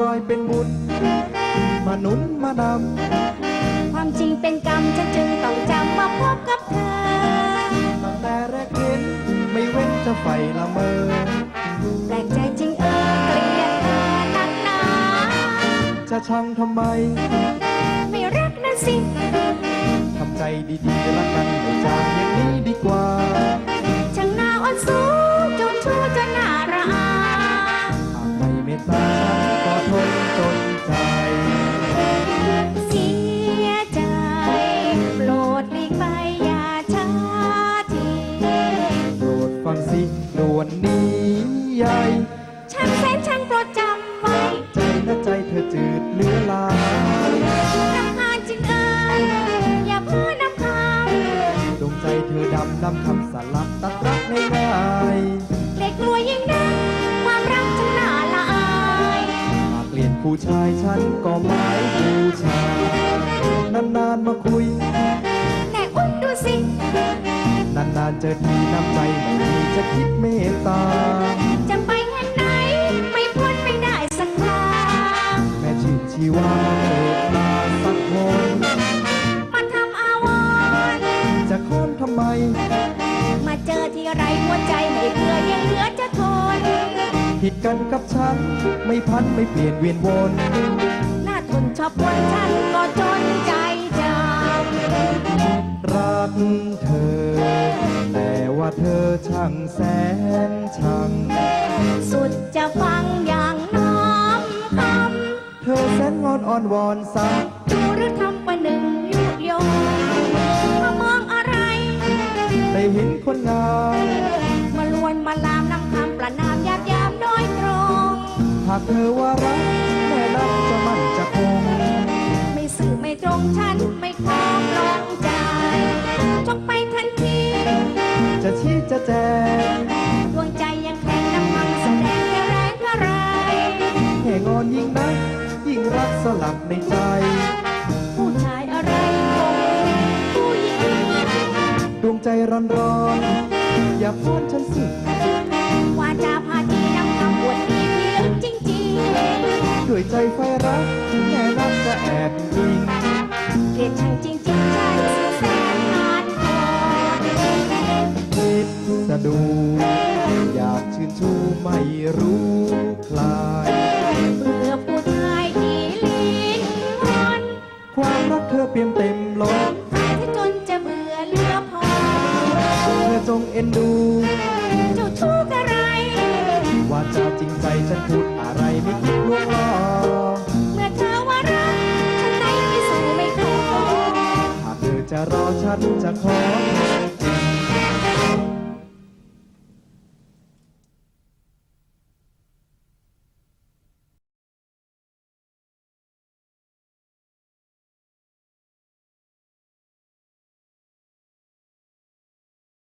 รอยเป็นบุญ มาหนุนมานำความจริงเป็นกรรมฉันจึงต้องจำมาพบกับเธอ ตั้งแต่แรกเห็นไม่เว้นจะไฟละเมอแปลกใจจริงเออเกลียดเธอนักหนาจะชังทำไม ไม่รักนั่นสิ ทำใจดีๆแล้วกันไม่จากอย่างนี้ดีกว่า จืดเหลือลายรำคาญจริงเอ่ยอย่าพื่อนำคดวงใจเธอดำนำคำสลับตัดรักง่ายำเด็กกลัวยิ่งนักความรักฉันน่าละอายหากเปลี่ยนผู้ชายฉันก็หมายผู้ชายนานๆมาคุย แต่อุ้มดูสินานๆเจอทีน้ำใจไม่มีจะคิดเมตตา คนมาทำอาวรณ์จะค้อนทำไม มาเจอที่ไรหัวใจไม่เพื่อยังเหลือจะทน ผิดกันกับฉัน ไม่พันไม่เปลี่ยนเวียนวน หน้าทนชอบวนฉันก็จนใจจรักเธอ แต่ว่าเธอช่างแสนช่างำสุดจะฟังอย่างน้อมคเธอแสนงอนอ่อนวอนสักำ คนงามมาลวนมาลามนำคำประนามหยาบยามโดยตรง หากเธอว่ารักแม่รักจะมั่นจะคงไม่สื่อไม่ตรงฉันไม่คล้องลงใจจกไปทันที จะชี้จะแจงดวงใจยังแข็งนำมังแสดงแค่แรงเท่าไร แห่งอนยิ่งนักยิ่งรักสลับในใจ ด้วยใจไฟรักแม่รักจะแอบยิงเกลียดชังจริงๆฉันสุดแสนหานคอคิดสะดูอยากชื่นชูไม่รู้คลายเบื่อผู้ชายที่ลิ้นพันความรักเธอเปี่ยมเต็มล้นหายที่จนจะเบื่อเลือพอเธอจงเอ็นดูเจ้าชู้กระไรว่าจาจริงใจฉันพูดอะไรไม่คิดลวงล้อ ดจะขอ